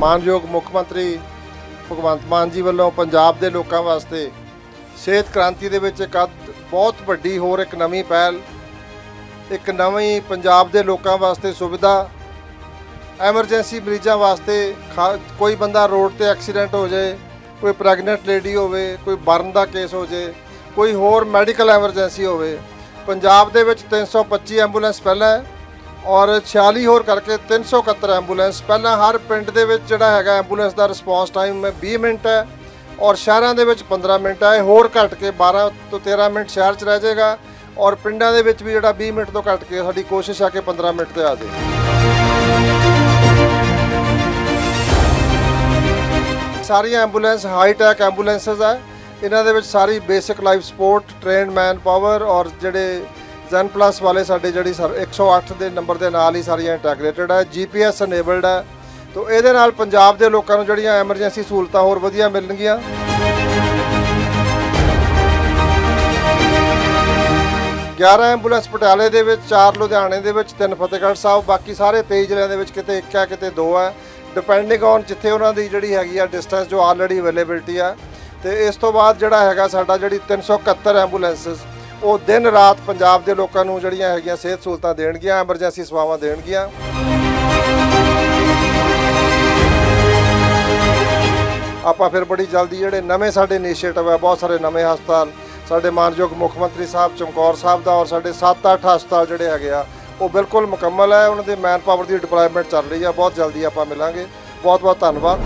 ਮਾਨਯੋਗ ਮੁੱਖ ਮੰਤਰੀ ਭਗਵੰਤ ਮਾਨ ਜੀ ਵੱਲੋਂ ਪੰਜਾਬ ਦੇ ਲੋਕਾਂ ਵਾਸਤੇ ਸਿਹਤ ਕ੍ਰਾਂਤੀ ਦੇ ਵਿੱਚ ਇੱਕ ਅੱਧ- ਬਹੁਤ ਵੱਡੀ ਹੋਰ ਇੱਕ ਨਵੀਂ ਪਹਿਲ, ਇੱਕ ਨਵੀਂ ਪੰਜਾਬ ਦੇ ਲੋਕਾਂ ਵਾਸਤੇ ਸੁਵਿਧਾ, ਐਮਰਜੈਂਸੀ ਮਰੀਜ਼ਾਂ ਵਾਸਤੇ ਖਾ- ਕੋਈ ਬੰਦਾ ਰੋਡ ਤੇ ਐਕਸੀਡੈਂਟ ਹੋ ਜਾਏ, ਕੋਈ ਪ੍ਰੈਗਨੈਂਟ ਲੇਡੀ ਹੋਵੇ, ਕੋਈ ਬਰਨ ਦਾ ਕੇਸ ਹੋ ਜਾਏ, ਕੋਈ ਹੋਰ ਮੈਡੀਕਲ ਐਮਰਜੈਂਸੀ ਹੋਵੇ, ਪੰਜਾਬ ਦੇ ਵਿੱਚ 325 ਐਂਬੂਲੈਂਸ ਪਹਿਲਾਂ ਔਰ 46 ਹੋਰ ਕਰਕੇ 371 ਐਂਬੂਲੈਂਸ। ਪਹਿਲਾਂ ਹਰ ਪਿੰਡ ਦੇ ਵਿੱਚ ਜਿਹੜਾ ਹੈਗਾ ਐਂਬੂਲੈਂਸ ਦਾ ਰਿਸਪੌਂਸ ਟਾਈਮ 20 ਮਿੰਟ ਹੈ ਔਰ ਸ਼ਹਿਰਾਂ ਦੇ ਵਿੱਚ 15 ਮਿੰਟ ਹੈ। ਇਹ ਹੋਰ ਘਟ ਕੇ 12 ਤੋਂ 13 ਮਿੰਟ ਸ਼ਹਿਰ 'ਚ ਰਹਿ ਜਾਏਗਾ ਔਰ ਪਿੰਡਾਂ ਦੇ ਵਿੱਚ ਵੀ ਜਿਹੜਾ 20 ਮਿੰਟ ਤੋਂ ਘਟ ਕੇ ਸਾਡੀ ਕੋਸ਼ਿਸ਼ ਆ ਕਿ 15 ਮਿੰਟ ਤੇ ਆ ਜਾਏ। ਸਾਰੀਆਂ ਐਂਬੂਲੈਂਸ ਹਾਈ ਟੈਕ ਐਂਬੂਲੈਂਸਸ ਹੈ। ਇਹਨਾਂ ਦੇ ਵਿੱਚ ਸਾਰੀ basic life support trained man power ਔਰ ਜਿਹੜੇ ਜ਼ੈਨ ਪਲੱਸ ਵਾਲੇ ਸਾਡੇ ਜਿਹੜੀ ਸਰ 108 ਦੇ ਨੰਬਰ ਦੇ ਨਾਲ ਹੀ ਸਾਰੀਆਂ ਇੰਟੈਗ੍ਰੇਟਡ ਹੈ ਜੀਪੀਐਸ ਅਨੇਬਲਡ ਹੈ ਤੋਂ ਇਹਦੇ ਨਾਲ ਪੰਜਾਬ ਦੇ ਲੋਕਾਂ ਨੂੰ ਜਿਹੜੀਆਂ ਐਮਰਜੈਂਸੀ ਸਹੂਲਤਾਂ ਹੋਰ ਵਧੀਆ ਮਿਲਣਗੀਆਂ। 11 ਐਂਬੂਲੈਂਸ ਪਟਿਆਲੇ ਦੇ ਵਿੱਚ, ਚਾਰ ਲੁਧਿਆਣੇ ਦੇ ਵਿੱਚ, ਤਿੰਨ ਫਤਿਹਗੜ੍ਹ ਸਾਹਿਬ, ਬਾਕੀ ਸਾਰੇ 23 ਜ਼ਿਲ੍ਹਿਆਂ ਦੇ ਵਿੱਚ ਕਿਤੇ ਇੱਕ ਹੈ ਕਿਤੇ ਦੋ ਹੈ ਡਿਪੈਂਡਿੰਗ ਔਨ ਜਿੱਥੇ ਉਹਨਾਂ ਦੀ ਜਿਹੜੀ ਹੈਗੀ ਆ ਡਿਸਟੈਂਸ ਜੋ ਆਲਰੇਡੀ ਅਵੇਲੇਬਿਲਟੀ ਆ। ਤੇ ਇਸ ਤੋਂ ਬਾਅਦ ਜਿਹੜਾ ਹੈਗਾ ਸਾਡਾ ਜਿਹੜੀ 371 ਐਂਬੂਲੈਂਸਸ ਉਹ ਦਿਨ ਰਾਤ ਪੰਜਾਬ ਦੇ ਲੋਕਾਂ ਨੂੰ ਜਿਹੜੀਆਂ ਹੈਗੀਆਂ ਸਿਹਤ ਸਹੂਲਤਾਂ ਦੇਣਗੀਆਂ, ਐਮਰਜੈਂਸੀ ਸੇਵਾਵਾਂ ਦੇਣਗੀਆਂ। ਆਪਾਂ ਫਿਰ ਬੜੀ ਜਲਦੀ ਜਿਹੜੇ ਨਵੇਂ ਸਾਡੇ ਇਨੀਸ਼ੀਏਟਿਵ ਹੈ ਬਹੁਤ ਸਾਰੇ ਨਵੇਂ ਹਸਪਤਾਲ, ਸਾਡੇ ਮਾਨਯੋਗ ਮੁੱਖ ਮੰਤਰੀ ਸਾਹਿਬ ਚਮਕੌਰ ਸਾਹਿਬ ਦਾ ਔਰ ਸਾਡੇ 7-8 ਹਸਪਤਾਲ ਜਿਹੜੇ ਹੈਗੇ ਆ, ਉਹ ਬਿਲਕੁਲ ਮੁਕੰਮਲ ਹੈ, ਉਹਨਾਂ ਦੇ ਮੈਨ ਪਾਵਰ ਦੀ ਡਿਪਲੋਇਮੈਂਟ ਚੱਲ ਰਹੀ ਆ, ਬਹੁਤ ਜਲਦੀ ਆਪਾਂ ਮਿਲਾਂਗੇ। ਬਹੁਤ ਬਹੁਤ ਧੰਨਵਾਦ।